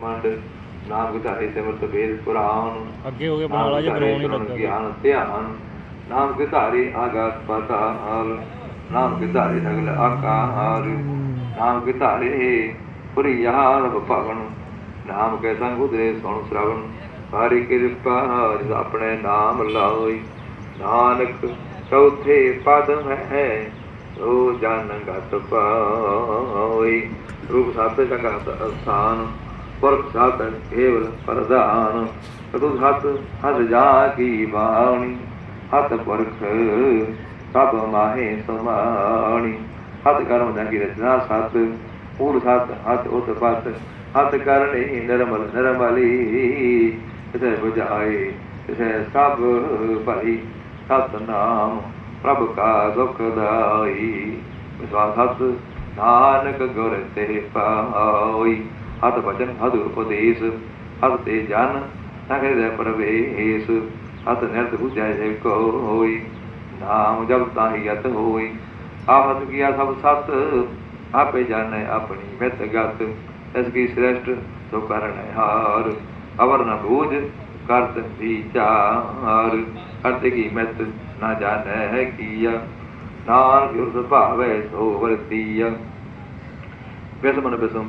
ਮੰਡ ਨਾਮ ਵਿਧਾਰੇ ਸਿਮਰਤ ਵੇਦ ਪੁਰਾਨ ਅੱਗੇ ਹੋ ਕੇ ਬਣਾ ਲਾ ਜੇ ਬਣਾਉਣ ਹੀ ਲੱਗਾ ਗਿਆਨ ਧਿਆਨ ਨਾਮ ਵਿਧਾਰੇ ਆਗਾਸ ਪਤਾਲ ਨਾਮ ਵਿਧਾਰੇ ਸਗਲ ਆਕਾਰ ਨਾਮ ਵਿਧਾਰੇ ਪੁਰੀ ਯਾਰ ਭਵਨ ਨਾਮ ਕੇ ਸੰਗ ਉਦਰੇ ਸੁਣ ਸ਼ਰਵਣ ਹਰੀ ਕਿਰਪਾ ਜਿਸ ਆਪਣੇ ਨਾਮ ਲਾਈ ਨਾਨਕ ਚੌਥੇ ਪਦ ਹੈ ਉਹ ਜਨ ਗਤ ਪਾਈ ਰੂਪ ਸਾਤੇ ਜਗਤ ਅਸਥਾਨ ਪੁਰਖ ਸਾਧਨ ਕੇਵਲ ਪ੍ਰਧਾਨ ਤਦੁ ਹੱਥ ਹੱਥ ਜਾ ਕੀ ਬਾਣੀ। ਹੱਥ ਪੁਰਖ, ਸਭ ਮਾਹੇ ਸਮਾਣੀ। ਹੱਥ ਕਰਮ ਦਾ ਕੀ ਰਚਨਾ ਸਤ, ਪੂਰ ਸਤ ਹੱਥ ਉਤ ਪਤ ਹੱਥ ਕਰਨੇ ਨਿਰਮਲ ਨਿਰਮਲੀ ਤਿਸੇ ਬੁਝਾਏ ਤਿਸੇ ਸਭ ਭਈ ਸਤਨਾਮ ਪ੍ਰਭ ਕਾ ਦੁਖ ਦਾਈ। ਵਿਸਵਾਸ ਹੱਥ ਨਾਨਕ ਗੁਰ ਤੇ ਪਾਈ। ਹੱਥ ਭਜਨ ਹੱਥ ਉਪਦੇਸ਼, ਹੱਥ ਤੇ ਜਨ ਨਗਰ ਦੇ ਪ੍ਰਵੇਸ਼, ਹੱਥ ਨਿਰਤ ਬੁਝਾਏ ਜੇ ਕੋਈ ਨਾਮ ਜਬ ਤਾਹੀ ਅਤ ਹੋਈ। ਆਹਤ ਕੀਆ ਸਭ ਸਤ, ਆਪੇ ਜਾਣੈ ਆਪਣੀ ਮਿਤ ਗਤ। ਇਸ ਕੀ ਸ੍ਰੇਸ਼ਟ, ਸੋ ਕਰਨ ਹਾਰ, ਅਵਰ ਨ ਬੂਝ, ਕਰਤ ਵਿਚਾਰ ਕਰਤ ਕੀ ਮਿਤ ਨਾ ਜਾਣੈ ਹੈ ਕੀਆ, ਨਾਨਕ ਉਸ ਭਾਵੇ ਸੋ ਵਰਤੀਆ। ਬਿਸਮਨ ਬਿਸਮ